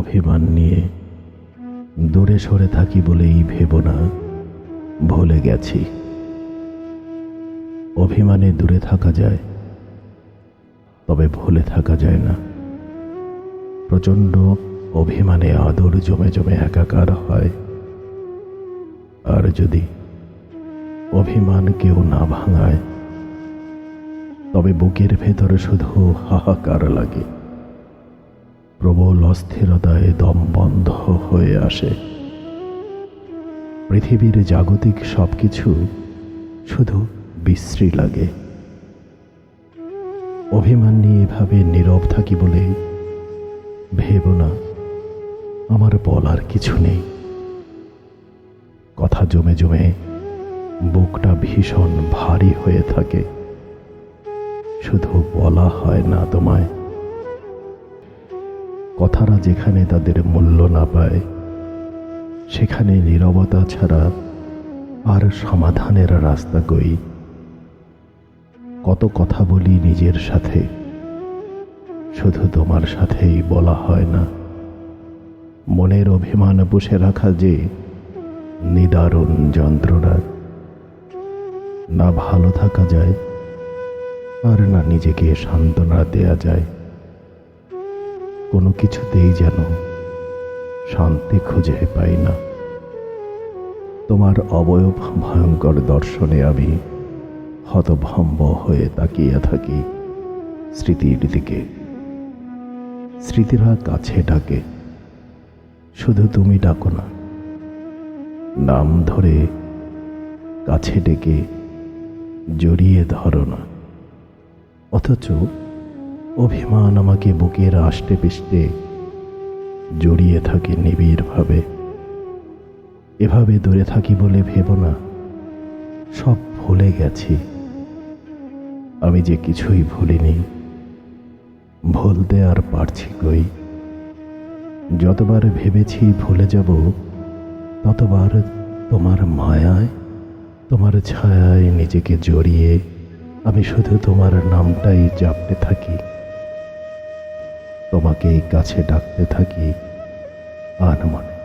অভিমান নিয়ে দূরে সরে থাকি বলেই ভেব না, ভুলে গেছি। অভিমানে দূরে থাকা যায়, তবে ভুলে থাকা যায় না। প্রচণ্ড অভিমানে আদর জমে জমে একাকার হয়। আর যদি অভিমান কেউ না ভাঙায়, তবে বুকের ভেতরে শুধু হাহাকার লাগে। প্রবল অস্থিরতায় দম বন্ধ হয়ে আসে। পৃথিবীর জাগতিক সবকিছু শুধু বিশ্রী লাগে। অভিমান নিয়ে এভাবে নীরব থাকি বলে ভেব না, আমার বলার কিছু নেই। কথা জমে জমে বুকটা ভীষণ ভারী হয়ে থাকে। শুধু বলা হয় না তোমায়। কথারা যেখানে তাদের মূল্য না পায়, সেখানে নীরবতা ছাড়া আর সমাধানের রাস্তা কই? কত কথা বলি নিজের সাথে, শুধু তোমার সাথেই বলা হয় না। মনের অভিমান বসে রাখা যে নিদারুণ যন্ত্রণা, না ভালো থাকা যায় আর না নিজেকে সান্ত্বনা দেয়া যায়। কোনো কিছুতেই যেন শান্তি খুঁজে পাই না। তোমার অবয়ব ভয়ঙ্কর দর্শনে আমি হতভম্ব হয়ে তাকিয়ে থাকি স্মৃতির দিকে। স্মৃতিরা কাছে ডাকে, শুধু তুমি ডাকো না। নাম ধরে কাছে ডেকে, জড়িয়ে ধরো না। অথচ অভিমান আমাকে বুকের আষ্টে পিষ্টে জড়িয়ে থাকে নিবিড়ভাবে। এভাবে দূরে থাকি বলে ভেব না। সব ভুলে গেছি। আমি যে কিছুই ভুলিনি ভুলতে আর পারছি কই? যতবার ভেবেছি ভুলে যাব, ততবার তোমার মায়ায়, তোমার ছায়ায় নিজেকে জড়িয়ে আমি শুধু তোমার নামটাই জাপতে থাকি। তোমাকে কাছে ডাকতে থাকি আনমনে।